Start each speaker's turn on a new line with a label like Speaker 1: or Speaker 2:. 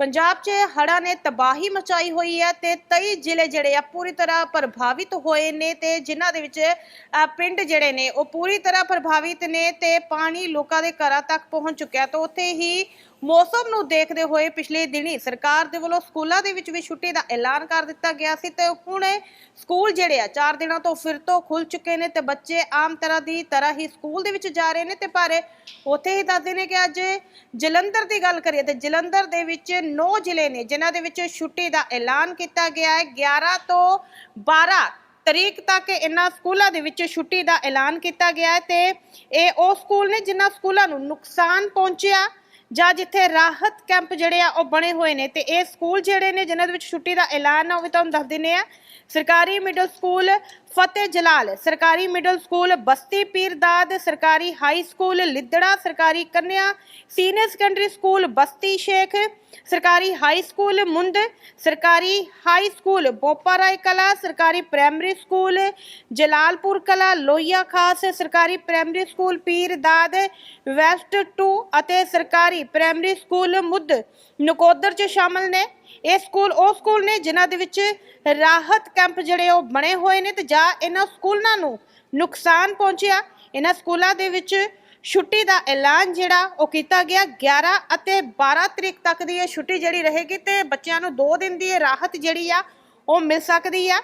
Speaker 1: ਪੰਜਾਬ 'ਚ ਹੜ੍ਹਾਂ ਨੇ ਤਬਾਹੀ ਮਚਾਈ ਹੋਈ ਹੈ ਤੇ 23 ਜ਼ਿਲ੍ਹੇ ਜਿਹੜੇ ਆ ਪੂਰੀ ਤਰ੍ਹਾਂ ਪ੍ਰਭਾਵਿਤ ਹੋਏ ਨੇ ਤੇ ਜਿਨ੍ਹਾਂ ਦੇ ਵਿੱਚ ਅ, ਪਿੰਡ ਜਿਹੜੇ ਨੇ ਉਹ ਪੂਰੀ ਤਰ੍ਹਾਂ ਪ੍ਰਭਾਵਿਤ ਨੇ ਤੇ ਪਾਣੀ ਲੋਕਾਂ ਦੇ ਘਰਾਂ ਤੱਕ ਪਹੁੰਚ ਚੁੱਕਿਆ ਤਾਂ ਉੱਥੇ ਹੀ ਮੌਸਮ ਨੂੰ ਦੇਖਦੇ ਹੋਏ ਪਿਛਲੇ ਦਿਨੀ ਸਰਕਾਰ ਦੇ ਵੱਲੋਂ ਸਕੂਲਾਂ ਦੇ ਵਿੱਚ ਵੀ ਛੁੱਟੀ ਦਾ ਐਲਾਨ ਕਰ ਦਿੱਤਾ ਗਿਆ ਸੀ ਤੇ ਹੁਣ ਸਕੂਲ ਜਿਹੜੇ ਆ 4 ਦਿਨਾਂ ਤੋਂ ਫਿਰ ਤੋਂ ਖੁੱਲ ਚੁੱਕੇ ਨੇ ਤੇ ਬੱਚੇ ਆਮ ਤਰ੍ਹਾਂ ਦੀ ਤਰ੍ਹਾਂ ਹੀ ਸਕੂਲ ਦੇ ਵਿੱਚ ਜਾ ਰਹੇ ਨੇ ਤੇ ਪਰ ਉੱਥੇ ਹੀ ਦੱਸਦੇ ਨੇ ਕਿ ਅੱਜ ਜਲੰਧਰ ਦੀ ਗੱਲ ਕਰੀਏ ਤੇ ਜਲੰਧਰ ਦੇ ਵਿੱਚ 9 ਜ਼ਿਲ੍ਹੇ ਨੇ ਜਿਨ੍ਹਾਂ ਦੇ ਵਿੱਚ ਛੁੱਟੀ ਦਾ ਐਲਾਨ ਕੀਤਾ ਗਿਆ ਹੈ। 11 ਤੋਂ 12 ਤਰੀਕ ਤੱਕ ਇਹਨਾਂ ਸਕੂਲਾਂ ਦੇ ਵਿੱਚ ਛੁੱਟੀ ਦਾ ਐਲਾਨ ਕੀਤਾ ਗਿਆ ਹੈ ਤੇ ਇਹ ਉਹ ਸਕੂਲ ਨੇ ਜਿਨ੍ਹਾਂ ਸਕੂਲਾਂ ਨੂੰ ਨੁਕਸਾਨ ਪਹੁੰਚਿਆ, ਜਾਂ ਜਿੱਥੇ ਰਾਹਤ ਕੈਂਪ ਜਿਹੜੇ ਆ ਉਹ ਬਣੇ ਹੋਏ ਨੇ। ਤੇ ਇਹ ਸਕੂਲ ਜਿਹੜੇ ਨੇ ਜਿਨ੍ਹਾਂ ਦੇ ਵਿੱਚ ਛੁੱਟੀ ਦਾ ਐਲਾਨ ਆ, ਉਹ ਵੀ ਤੁਹਾਨੂੰ ਦੱਸ ਦਿੰਨੇ ਆ। ਸਰਕਾਰੀ ਮਿਡਲ ਸਕੂਲ ਫਤਿਹ ਜਲਾਲ, ਸਰਕਾਰੀ ਮਿਡਲ ਸਕੂਲ ਬਸਤੀ ਪੀਰਦਾਦ, ਸਰਕਾਰੀ ਹਾਈ ਸਕੂਲ ਲਿੱਦੜਾ, ਸਰਕਾਰੀ ਕੰਨਿਆ senior secondary school Basti Sheikh, ਸਰਕਾਰੀ ਹਾਈ ਸਕੂਲ ਮੁੰਦ, ਸਰਕਾਰੀ ਹਾਈ ਸਕੂਲ ਬੋਪਾ ਰਾਏ ਕਲਾ, ਸਰਕਾਰੀ ਪ੍ਰਾਇਮਰੀ ਸਕੂਲ ਜਲਾਲਪੁਰ ਕਲਾ, ਲੋਹੀਆ ਖਾਸ, ਸਰਕਾਰੀ ਪ੍ਰਾਇਮਰੀ ਸਕੂਲ ਪੀਰਦਾਦ ਵੈਸਟ 2 ਅਤੇ ਸਰਕਾਰੀ ਪ੍ਰਾਇਮਰੀ ਸਕੂਲ ਮੁੱਦ, ਨਕੋਦਰ ਚ ਸ਼ਾਮਲ ਨੇ। ਇਹ ਸਕੂਲ, ਉਹ ਸਕੂਲ ਨੇ ਜਿਨ੍ਹਾਂ ਦੇ ਵਿੱਚ ਰਾਹਤ ਕੈਂਪ ਜਿਹੜੇ ਉਹ ਬਣੇ ਹੋਏ ਨੇ ਤੇ ਜਾਂ ਇਹਨਾਂ ਸਕੂਲਾਂ ਨੂੰ ਨੁਕਸਾਨ ਪਹੁੰਚਿਆ। ਇਹਨਾਂ ਸਕੂਲਾਂ ਦੇ ਵਿੱਚ ਛੁੱਟੀ ਦਾ ਐਲਾਨ ਜਿਹੜਾ ਉਹ ਕੀਤਾ ਗਿਆ। 11 ਅਤੇ 12 ਤਰੀਕ ਤੱਕ ਦੀ ਇਹ ਛੁੱਟੀ ਜਿਹੜੀ ਰਹੇਗੀ ਤੇ ਬੱਚਿਆਂ ਨੂੰ 2 ਦਿਨ ਦੀ ਇਹ ਰਾਹਤ ਜਿਹੜੀ ਆ ਉਹ ਮਿਲ ਸਕਦੀ ਆ।